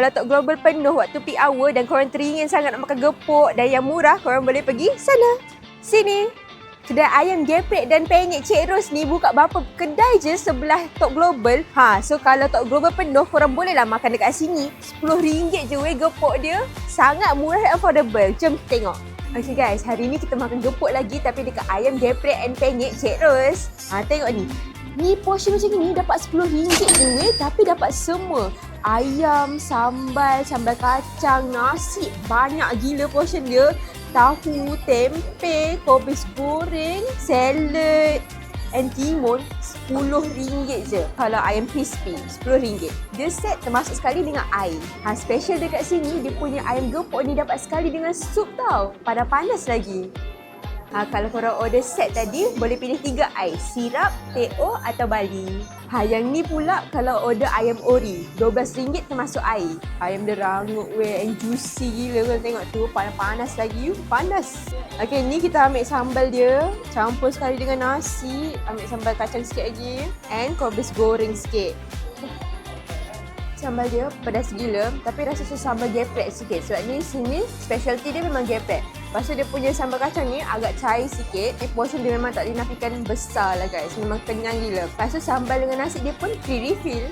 kalau Tok Global penuh waktu peak hour dan korang teringin sangat nak makan gepuk dan yang murah, korang boleh pergi sana. Sini. Kedai ayam geprek dan penyet Cik Ros ni buka berapa kedai je sebelah Tok Global. Ha, so kalau Tok Global penuh, korang bolehlah makan dekat sini. RM10 je weh gepuk dia. Sangat murah dan affordable. Jom kita tengok. Okay guys, hari ni kita makan gepuk lagi tapi dekat ayam geprek and penyet Cik Ros. Ha, tengok ni. Ni portion macam ni dapat RM10 je weh tapi dapat semua. Ayam, sambal, sambal kacang, nasi. Banyak gila portion dia. Tahu, tempe, kobis goreng, salad and timun RM10 je. Kalau ayam crispy, RM10. Dia set termasuk sekali dengan air. Ha, special dekat sini, dia punya ayam gepuk ni dapat sekali dengan sup tau. Pada panas lagi. Ha, kalau korang order set tadi, boleh pilih tiga ais. Sirap, teo atau bali. Ha, yang ni pula kalau order ayam ori. RM12 termasuk air. Ayam dia rangut weh and juicy gila korang tengok tu. Panas-panas lagi. Panas. Okay, ni kita ambil sambal dia. Campur sekali dengan nasi. Ambil sambal kacang sikit lagi. And kobis goreng sikit. Sambal dia pedas gila tapi rasa sambal geprek sikit sebab ni sini specialty dia memang geprek. Tu dia punya sambal kacang ni agak cair sikit. Dia portion dia memang tak dinafikan besar lah guys. Memang kenyang gila. Tu sambal dengan nasi dia pun free refill.